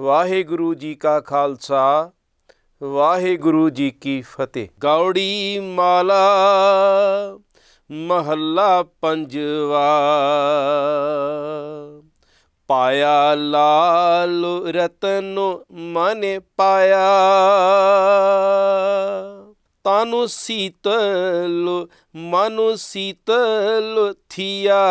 ਵਾਹਿਗੁਰੂ ਜੀ ਕਾ ਖਾਲਸਾ, ਵਾਹਿਗੁਰੂ ਜੀ ਕੀ ਫਤਿਹ। ਗੌੜੀ ਮਾਲਾ, ਮਹੱਲਾ ਪੰਜਵਾ। ਪਾਇਆ ਲਾਲ ਰਤਨ ਮਨੇ ਪਾਇਆ। ਤਾਨੁ ਸੀਤਲ, ਮਨੁ ਸੀਤਲ ਥੀਆ।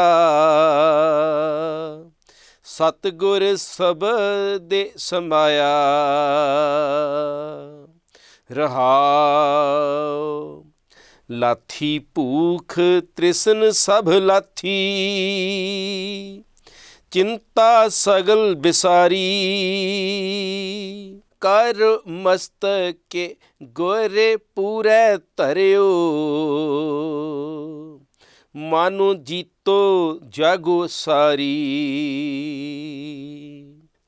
ਸਤਗੁਰ ਸਬਦੇ ਸਮਾਇਆ। ਰਹਾਉ, ਲਾਥੀ ਭੂਖ ਤ੍ਰਿਸ਼ਨ ਸਭ ਲਾਥੀ। ਚਿੰਤਾ ਸਗਲ ਬਿਸਾਰੀ। ਕਰ ਮਸਤਕੇ ਗੋਰੇ ਪੂਰੇ ਧਰਿਓ। ਮਾਨੋ ਜੀਤੋ ਜਾਗੋ ਸਾਰੀ।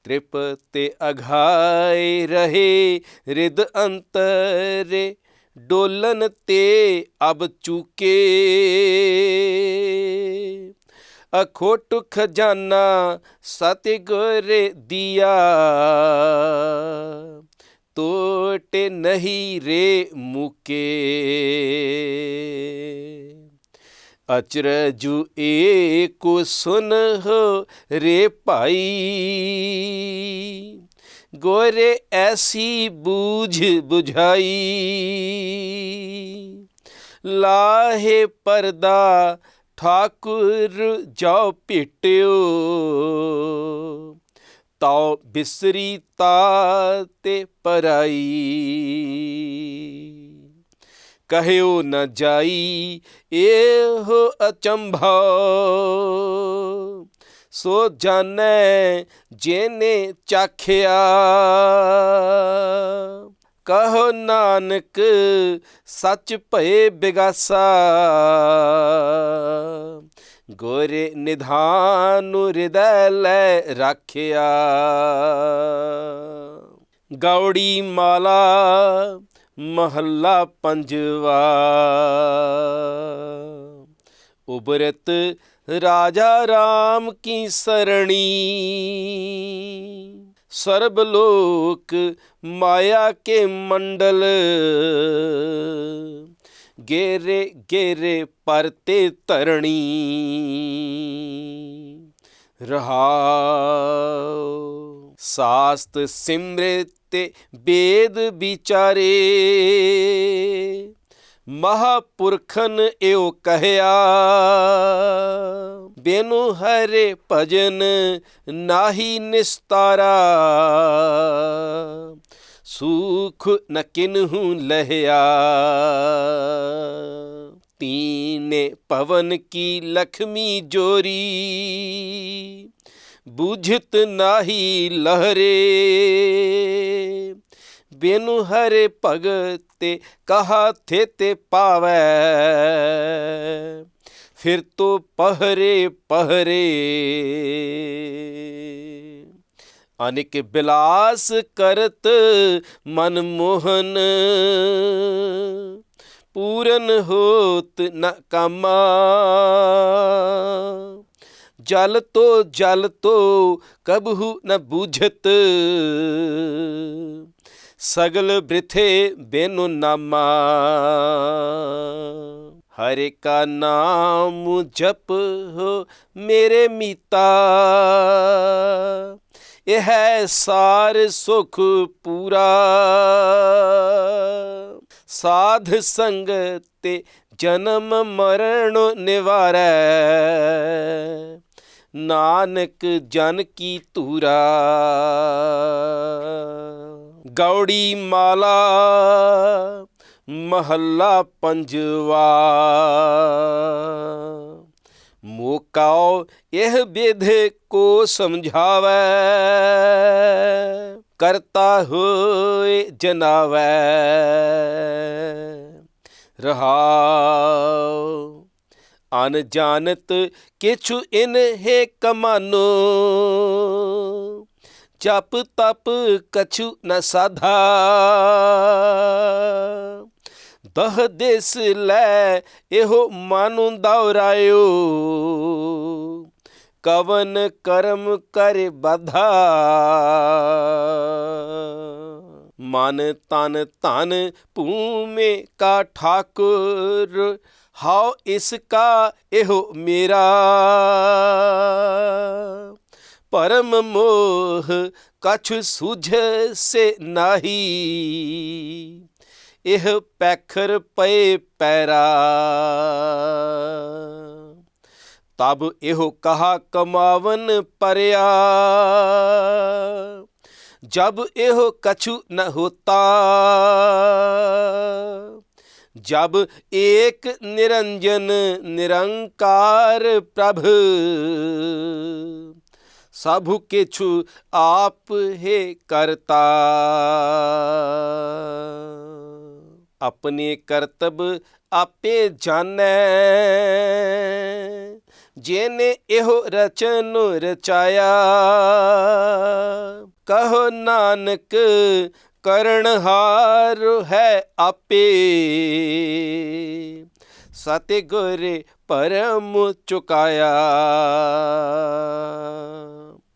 ਤ੍ਰਿਪ ਤੇ ਅਘਾਏ ਰਹੇ ਰਿਦ ਅੰਤਰੇ, ਡੋਲਨ ਤੇ ਅਬ ਚੁਕੇ। ਅਖੋਟ ਖਜ਼ਾਨਾ ਸਤਿਗੁਰ ਦਿਆ। ਤੋਟ ਨਹੀਂ ਰੇ ਮੁਕੇ। ਅਚਰਜੂ ਏਕੋ ਸੁਨ ਹੋ ਰੇ ਭਾਈ। ਗੋਰੇ ਐਸੀ ਬੂਝ 부ਝਾਈ ਲਾਹੇ ਪਰਦਾ ਠਾਕੁਰ ਜਾਓ ਭੇਟਿਓ। ਤਾਉ ਬਿਸਰੀ ਤਾ ਤੇ ਪਰਾਈ। ਕਹਿਓ ਨ ਜਾਈ ਇਹੋ ਅਚੰਭਾ। ਸੋ ਜਾਣੈ ਜੇਨੇ ਚਾਖਿਆ। ਕਹੋ ਨਾਨਕ, ਸੱਚ ਭਏ ਬਿਗਾਸਾ। ਗੋਰੇ ਨਿਧਾਨ ਹਿਰਦੈ ਲੈ ਰਾਖਿਆ। ਗੌੜੀ ਮਾਲਾ ਮਹੱਲਾ ਪੰਜਵਾ। ਉਬਰਤ ਰਾਜਾ RAM ਕੀ ਸਰਣੀ। ਸਰਬ ਲੋਕ ਮਾਇਆ ਕੇ ਮੰਡਲ। ਗੇਰੇ ਗੇਰੇ ਪਰਤੇ ਧਰਣੀ। ਰਹਾਉ ਸਾਸਤ ਸਿਮਰਤ ਤੇ ਵੇਦ ਵਿਚਾਰੇ। ਮਹਾਪੁਰਖਨ ਏਉ ਕਹਿਆ, ਬੇਨੂ ਹਰੇ ਭਜਨ ਨਾਹੀ ਨਿਸਤਾਰਾ। ਸੁਖ ਨ ਕਿਨਹੂ ਲਹਿਆ ਤੀਨੇ ਪਵਨ ਕੀ ਲਖਮੀ ਜੋਰੀ। ਬੁਝਤ ਨਾਹੀ ਲਹਰੇ। ਬੇਨੂ ਹਰੇ ਭਗਤ ਕਹਾ ਥੇ ਤੇ ਪਾਵੈ। ਫਿਰ ਤੋ ਪਹਰੇ ਪਹਰੇ। ਅਨਿਕ ਬਿਲਾਸ ਕਰਤ ਮਨ ਮੋਹਨ। ਪੂਰਨ ਹੋਤ ਨ ਕਾਮਾ। ਜਲ ਤੋ ਜਲ ਤੋ ਕਬਹੂ ਨ ਬੂਝਤ। ਸਗਲ ਬ੍ਰਿਥੇ ਬੇਨੁ ਨਾਮਾ। ਹਰੇ ਕਾ ਨਾਮ ਜਪ ਹੋ ਮੇਰੇ ਮੀਤਾ। ਇਹ ਹੈ ਸਾਰ ਸੁਖ ਪੂਰਾ। ਸਾਧ ਸੰਗ ਤੇ ਜਨਮ ਮਰਨ ਨਿਵਾਰੈ। ਨਾਨਕ ਜਨ ਕੀ ਧੂਰਾ। ਗੌੜੀ ਮਾਲਾ ਮਹੱਲਾ ਪੰਜਵਾ। ਮੋਕਾਓ ਇਹ ਵਿਧ ਕੋ ਸਮਝਾਵੈ। ਕਰਤਾ ਹੋਏ ਜਨਾਵੈ। ਰਹਾਉ ਅਨਜਾਨਤ ਕਿਛੁ ਇਨਹਿ ਕਮਾਨੋ। ਜਪ ਤਪ ਕਛੁ ਨ ਸਾਧਾ। ਦਹ ਦੇਸ ਲੈ ਇਹੋ ਮਾਨੁ ਦੌਰਾਇਓ। ਕਵਨ ਕਰਮ ਕਰ ਬਧਾ। ਮਨ ਤਨ ਧਨ ਭੂਮੇ ਕਾ ਠਾਕੁਰ। ਹਾਉ ਇਸ ਕਾ ਇਹੋ ਮੇਰਾ। ਪਰਮ ਮੋਹ ਕਛ ਸੁਝ ਸੇ ਨਾਹੀ। ਇਹ ਪੈਖਰ ਪਏ ਪੈਰਾ। ਤਬ ਇਹੋ ਕਹਾ ਕਮਾਵਨ ਪਰਿਆ। ਜਬ ਇਹੋ ਕਛੂ ਨ ਹੋਤਾ। ਜਬ ਏਕ ਨਿਰੰਜਨ ਨਿਰੰਕਾਰ ਪ੍ਰਭ। ਸਭੁ ਕਿਛੁ ਆਪ ਹੈ ਕਰਤਾ। ਆਪਣੇ ਕਰਤਬ ਆਪੇ ਜਾਣੈ। ਜਿਨੇ ਇਹੋ ਰਚਨ ਰਚਾਇਆ, ਕਹੋ ਨਾਨਕ ਕਰਨ ਹਾਰ ਹੈ ਆਪੇ। ਸਤਿਗੁਰ ਪਰਮ ਚੁਕਾਇਆ।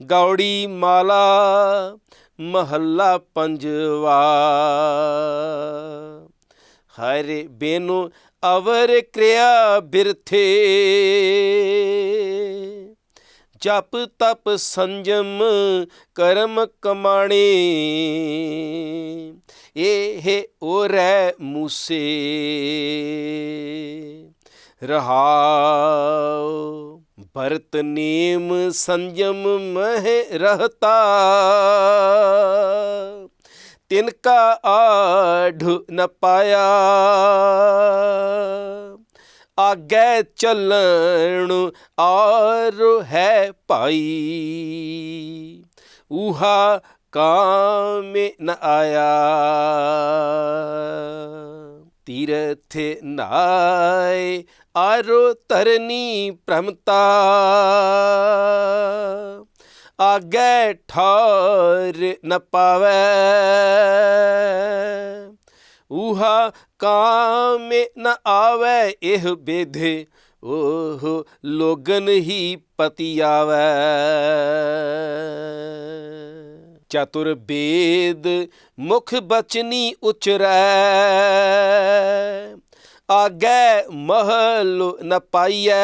ਗੌੜੀ ਮਾਲਾ ਮਹੱਲਾ ਪੰਜਵਾ। ਹਰੇ ਬੇਨੂ ਅਵਰ ਕ੍ਰਿਆ ਬਿਰਥੇ। ਜਪ ਤਪ ਸੰਜਮ ਕਰਮ ਕਮਾਣੇ। ਇਹ ਓਰੈ ਮੂਸੇ। ਰਹਾਉ ਭਰਤ ਨੇਮ ਸੰਜਮ ਮਹਿ ਰਹਤਾ। ਤਿਨ ਕਾ ਆਢ ਨ ਪਾਇਆ। ਆਗੇ ਚੱਲਣ ਆਰ ਹੈ ਭਾਈ। ਉਹਾ ਕਾਮ ਨ ਆਇਆ। ਤੀਰਥ ਨਾਏ ਆਰੋ ਤਰਨੀ ਪ੍ਰਮਤਾ। ਆਗੇ ਠਾਰ ਨ ਪਾਵੈ। ਉਹਾ ਕਾਮੇ ਨ ਆਵੈ ਇਹ ਬੇਧੇ, ਓਹ ਲੋਗਨ ਹੀ ਪਤੀ ਆਵੈ ਚਤੁਰ ਬੇਦ ਮੁਖ ਬਚਨੀ ਉਚਰੈ, ਆਗੇ ਮਹਲ ਨ ਪਾਈਐ।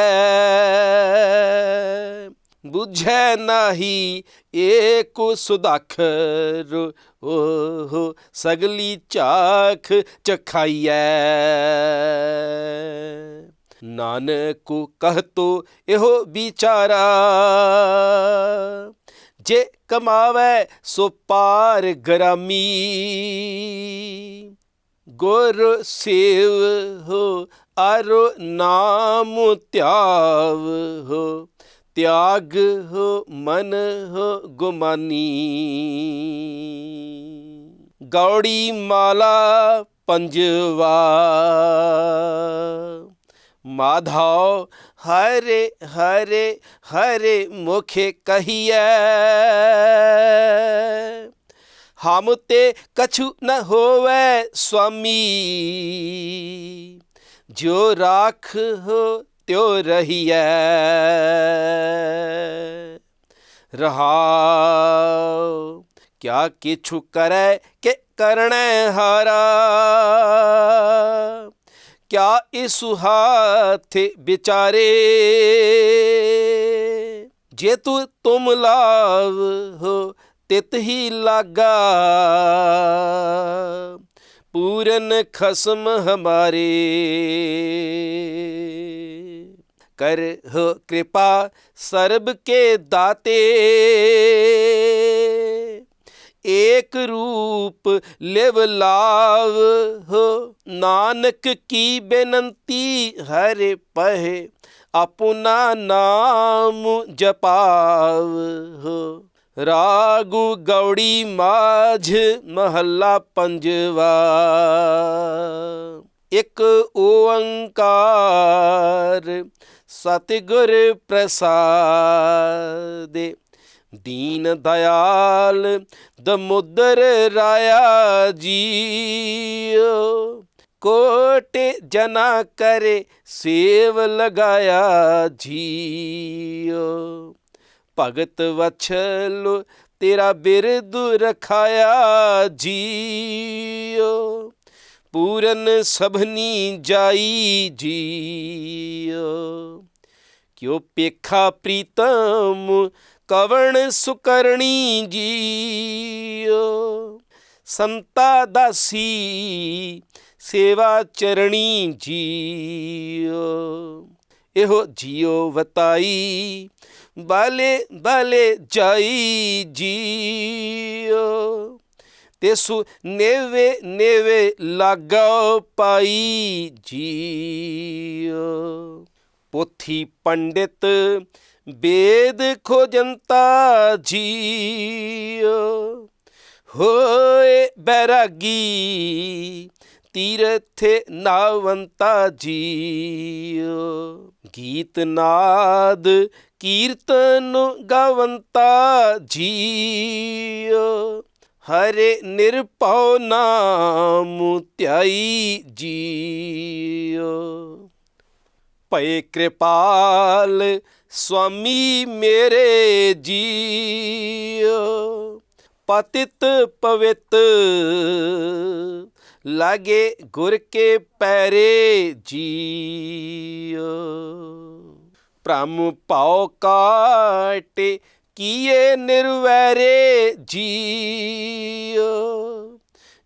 ਬੁਝੈ ਨਾਹੀ ਏਕੋ ਸੁਦਾਖਰ ਓਹ ਸਗਲੀ ਚਾਖ ਚਖਾਈਐ। ਨਾਨਕ ਕਹਤੋ ਇਹੋ ਵਿਚਾਰਾ, ਜੇ ਕਮਾਵੇ ਸੋ ਪਾਰ ਗਰਾਮੀ। ਗੁਰ ਸੇਵ ਹੋ ਅਰ ਨਾਮ ਧਿਆਵ ਹੋ ਤਿਆਗ ਹੋ ਮਨ ਹੋ ਗੁਮਾਨੀ। ਗੌੜੀ ਮਾਲਾ ਪੰਜਵਾ। ਮਾਧਾਉ ਹਰੇ ਹਰੇ ਹਰੇ ਮੁਖੇ ਕਹੀਐ। ਹਮ ਤੇ ਕਛੂ ਨ ਹੋਵੇ ਸੁਆਮੀ ਜੋ ਰਾਖ ਹੋ ਤਿਉ ਰਹੀਐ। ਰਹਾਉ। ਕਿਆ ਕਿਛੁ ਕਰੈ, ਕਿ ਕਰਣੈ ਹਾਰਾ। ਕਿਆ ਇਸ ਹਾਥ ਵਿਚਾਰੇ। ਜੇ ਤੂੰ ਤੁਮ ਲਾਵ ਹੋ, ਤਿਤ ਹੀ ਲਾਗਾ। ਪੂਰਨ ਖਸਮ ਹਮਾਰੇ। ਕਰ ਹੋ ਕਿਰਪਾ ਸਰਬ ਕੇ ਦਾਤੇ। ਏਕ ਰੂਪ ਲਿਵ ਲਾਵ ਹੋ ਨਾਨਕ ਕੀ ਬੇਨੰਤੀ ਹਰੇ ਪਹਿ ਆਪਣਾ ਨਾਮ ਜਪਾਵ ਹੋ। ਰਾਗੂ ਗੌੜੀ ਮਾਝ ਮਹੱਲਾ ਪੰਜਵਾ। ਇੱਕ ਓੰਕਾਰ ਸਤਿਗੁਰ ਪ੍ਰਸਾਦਿ। ਦੀਨ ਦਇਆਲ ਦਮੁਦਰ ਰਾਇਆ ਜੀਓ। ਕੋਟ ਜਨਾ ਕਰੇ ਸੇਵ ਲਗਾਇਆ ਜੀਓ। ਭਗਤ ਵਛਲ ਤੇਰਾ ਬਿਰਦ ਰਖਾਇਆ ਜੀਓ। ਪੂਰਨ ਸਭਨੀ ਜਾਈ ਜੀਓ। ਕਿਉ ਪੇਖਾ ਪ੍ਰੀਤਮ ਕਵਣ ਸੁਕਰਣੀ ਜੀਓ। ਸੰਤਾ ਦਾਸੀ ਸੇਵਾ ਚਰਣੀ ਜੀਓ। ਇਹੋ ਜੀਓ ਵਤਾਈ, ਬਾਲੇ ਬਾਲੇ ਜਾਈ ਜੀਓ। ਤੇਸੂ ਨੇਵੇ ਨੇਵੇ ਲਾਗਾ ਪਾਈ ਜੀਓ ਪੋਥੀ ਪੰਡਿਤ ਵੇਦ ਖੋਜੰਤਾ ਜੀਓ ਹੋਏ ਬੈਰਾਗੀ ਤੀਰਥੇ ਨਾਵੰਤਾ ਜੀਓ ਗੀਤ ਨਾਦ ਕੀਰਤਨ ਗਵੰਤਾ ਜੀਓ ਹਰੇ ਨਿਰਭਉ ਨਾਮ ਧਿਆਈ ਜੀਓ ਭਏ ਕਿਰਪਾਲ ਸੁਆਮੀ ਮੇਰੇ ਜੀਓ ਪਤਿਤ ਪਵਿੱਤ ਲਾਗੇ ਗੁਰ ਕੇ ਪੈਰੇ ਜੀਓ ਭ੍ਰਮ ਭਾਉ ਕਾਟੇ ਕੀਏ ਨਿਰਵੈਰੇ ਜੀਓ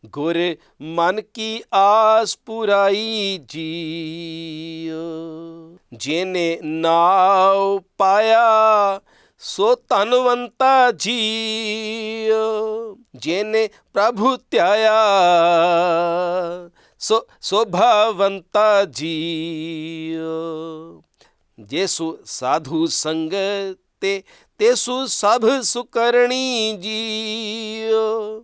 ਗੁਰ ਮਨ ਕੀ ਆਸ ਪੁਰਾਈ ਜੀਓ ਜਿਨੇ ਨਾਉ ਪਾਇਆ, ਸੋ ਧਨਵੰਤਾ ਜੀਓ ਜਿਨੇ ਪ੍ਰਭੂ ਧਿਆਇਆ, ਸੋ ਸੋਭਾਵੰਤਾ ਜੀਓ ਜੇਸੂ ਸਾਧੂ ਸੰਗ ਤੇ ਤੇਸੂ ਸਭ ਸੁਕਰਣੀ ਜੀਓ।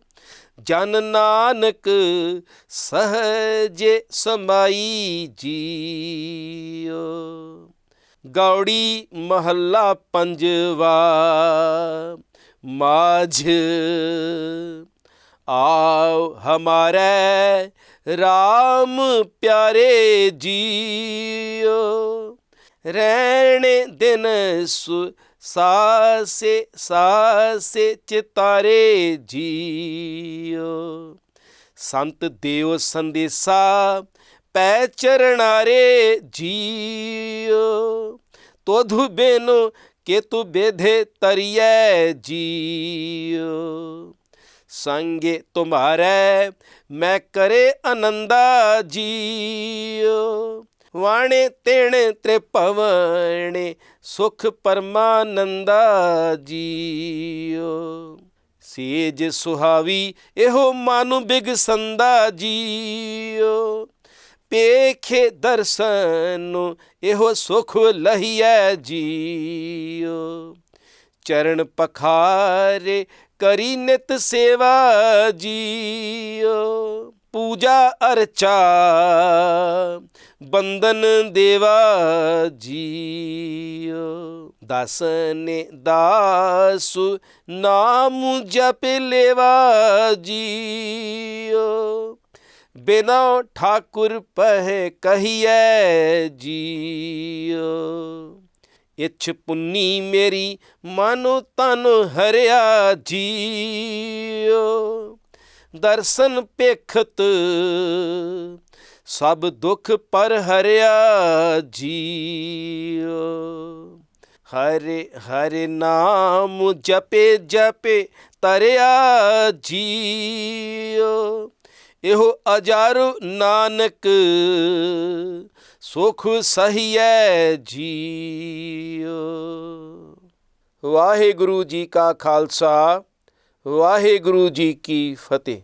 ਜਨ ਨਾਨਕ ਸਹਜੇ ਸਮਾਈ ਜੀਓ। ਗੌੜੀ ਮਹੱਲਾ ਪੰਜਵਾ, ਮਾਝ। ਆਓ ਹਮਾਰੇ RAM ਪਿਆਰੇ ਜੀਓ। ਰਹਿਣੇ ਦਿਨ ਸੁ ਸਾਸੇ ਸਾਸੇ ਚਿਤਾਰੇ ਜੀਓ। ਸੰਤ ਦੇਵ ਸੰਦੇਸਾ, ਪੈ ਚਰਣਾਰੇ ਜੀਓ। ਤੋਧੂ ਬੇਨੋ ਕੇ ਤੂ ਬੇਧੇ ਤਰੀਐ ਜੀਓ। ਸੰਗੇ ਤੁਮਾਰੇ, ਮੈਂ ਕਰੇ ਆਨੰਦਾ ਜੀਓ। ਵਾਣੇ ਤੇਣ ਤ੍ਰਿਪਵਣੇ ਸੁਖ ਪਰਮਾਨੰਦਾ ਜੀਓ। ਸੇਜ ਸੁਹਾਵੀ, ਇਹੋ ਮਨੁ ਬਿਗਸੰਦਾ ਜੀਓ। ਪੇਖੇ ਦਰਸ਼ਨ, ਇਹੋ ਸੁਖ ਲਹੀਐ ਜੀਓ। ਚਰਨ ਪਖਾਰੇ, ਕਰੀ ਨਿਤ ਸੇਵਾ ਜੀਓ। ਪੂਜਾ ਅਰਚਾ ਬੰਦਨ ਦੇਵਾ ਜੀਓ। ਦਾਸਨੇ ਦਾਸੁ ਨਾਮ ਜਪ ਲੇਵਾ ਜੀਓ। ਬਿਨਾ ਠਾਕੁਰ ਪਹਿ ਕਹੀਐ ਜੀਓ। ਇਛ ਪੁੰਨੀ ਮੇਰੀ ਮਨੁ ਤਨ ਹਰਿਆ ਜੀਓ। ਦਰਸ਼ਨ ਪੇਖਤ ਸਭ ਦੁੱਖ ਪਰ ਹਰਿਆ ਜੀਓ। ਹਰੇ ਹਰੇ ਨਾਮ ਜਪੇ ਜਪੇ ਤਰਿਆ ਜੀਓ। ਇਹੋ ਹਜ਼ਾਰੋ ਨਾਨਕ, ਸੁਖ ਸਹੀਐ ਜੀਓ। ਵਾਹਿਗੁਰੂ ਜੀ ਕਾ ਖਾਲਸਾ। ਵਾਹਿਗੁਰੂ ਜੀ ਕੀ ਫਤਿਹ।